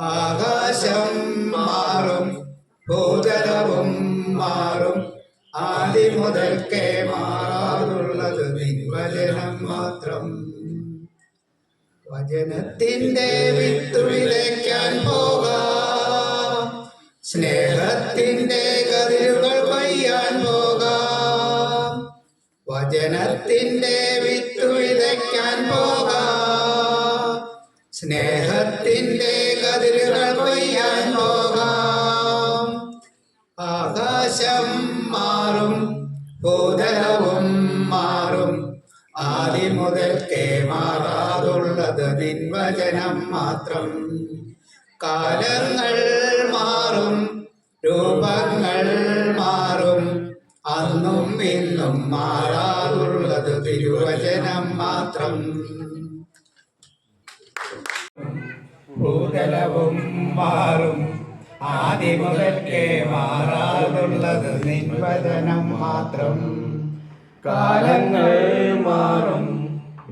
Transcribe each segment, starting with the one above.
ആകാശം മാറും ഭൂതലവും മാറും. ആദി മുതൽക്കേ മാറാറുള്ളത് നിൻവചനം മാത്രം. വചനത്തിന്റെ വിത്തുവിലേക്കാൻ പോകാം. സ്നേഹത്തിന്റെ കതിരുകൾ പയ്യാൻ പോകാം. വചനത്തിന്റെ വിത്തുവിലേക്കാൻ പോകാം. സ്നേഹത്തിന്റെ കതിരുകൾ കൊയ്യാൻ പോകാം. ആകാശം മാറും ഭൂതലവും മാറും. ആദ്യം മുതൽക്കേ മാറാതുള്ളത് നിൻവചനം മാത്രം. കാലങ്ങൾ മാറും രൂപങ്ങൾ മാറും. അന്നും ഇന്നും മാറാതുള്ളത് തിരുവചനം മാത്രം. ഭൂതലവും മാറും. ആദി മുതൽക്കേ മാറാതുള്ളത് നിൻവചനം മാത്രം. കാലങ്ങൾ മാറും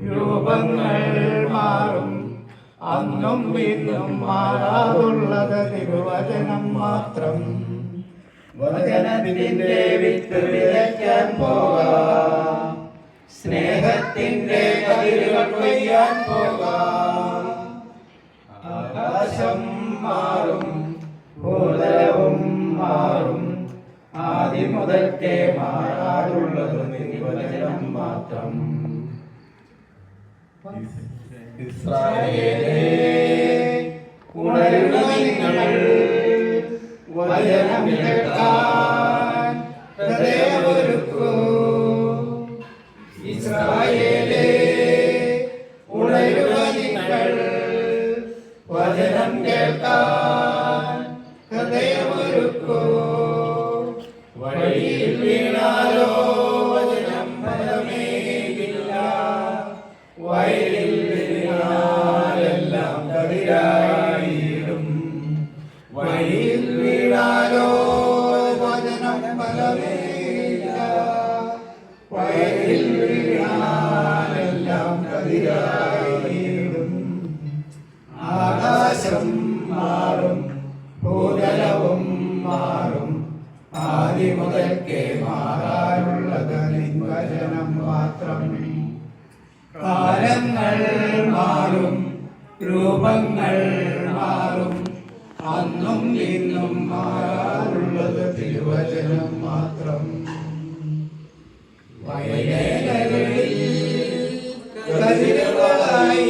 രൂപങ്ങൾ മാറും. അന്നും ഇന്നും മാറാറുള്ളത് തിരുവചനം മാത്രം. വചനത്തിന്റെ വിത്ത് വിതയ്ക്കാൻ പോകാം. സ്നേഹത്തിന്റെ കതിരുകൾ കൊയ്യാൻ പോകാം. മാറാറുള്ളത് നിർവചനം മാത്രം ഉണരുക നിങ്ങൾ. ഇസ്രായേലേ ഉണരുക നിങ്ങൾ. വചനം കേൾക്കാൻ ഹൃദയമൊരുക്കൂ. ആകാശം മാറും. ഭൂതലവും മാറും. ആദി മുതൽക്കേ മാറാറുള്ളത് നിൻവചനം മാത്രം. കാലങ്ങൾ മാറും രൂപങ്ങൾ മാറും. അന്നും ഇന്നും മാറാറുള്ളത് തിരുവചനം മാത്രം. വയലേലകളിൽ കതിരുകളായി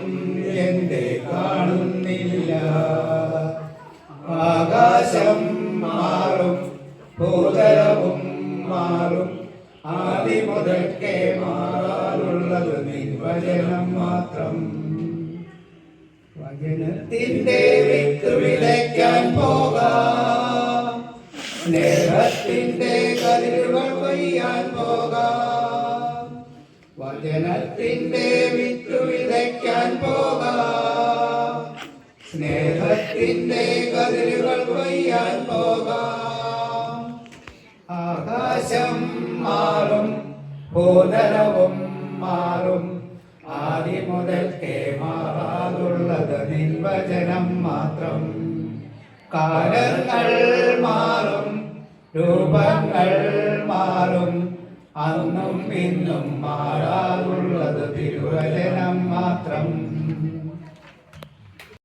നിർവചനം മാത്രം. വചനത്തിന്റെ വിത്ത് വിളയ്ക്കാൻ പോകാം. സ്നേഹത്തിന്റെ കതിരുകൾ കൊയ്യാൻ പോകാം. വചനത്തിന്റെ വിത്ത് വിതയ്ക്കാൻ പോകാം. സ്നേഹത്തിന്റെ കതിരുകൾ കൊയ്യാൻ പോകാം. ആകാശം മാറും ഭൂതലവും മാറും. ആദി മുതൽക്കേ മാറാതുള്ളത് നിർവചനം മാത്രം. കാലങ്ങൾ മാറും രൂപങ്ങൾ മാറും അന്നും ഇന്നും മാറാറുള്ളത് തിരുവചനം മാത്രം.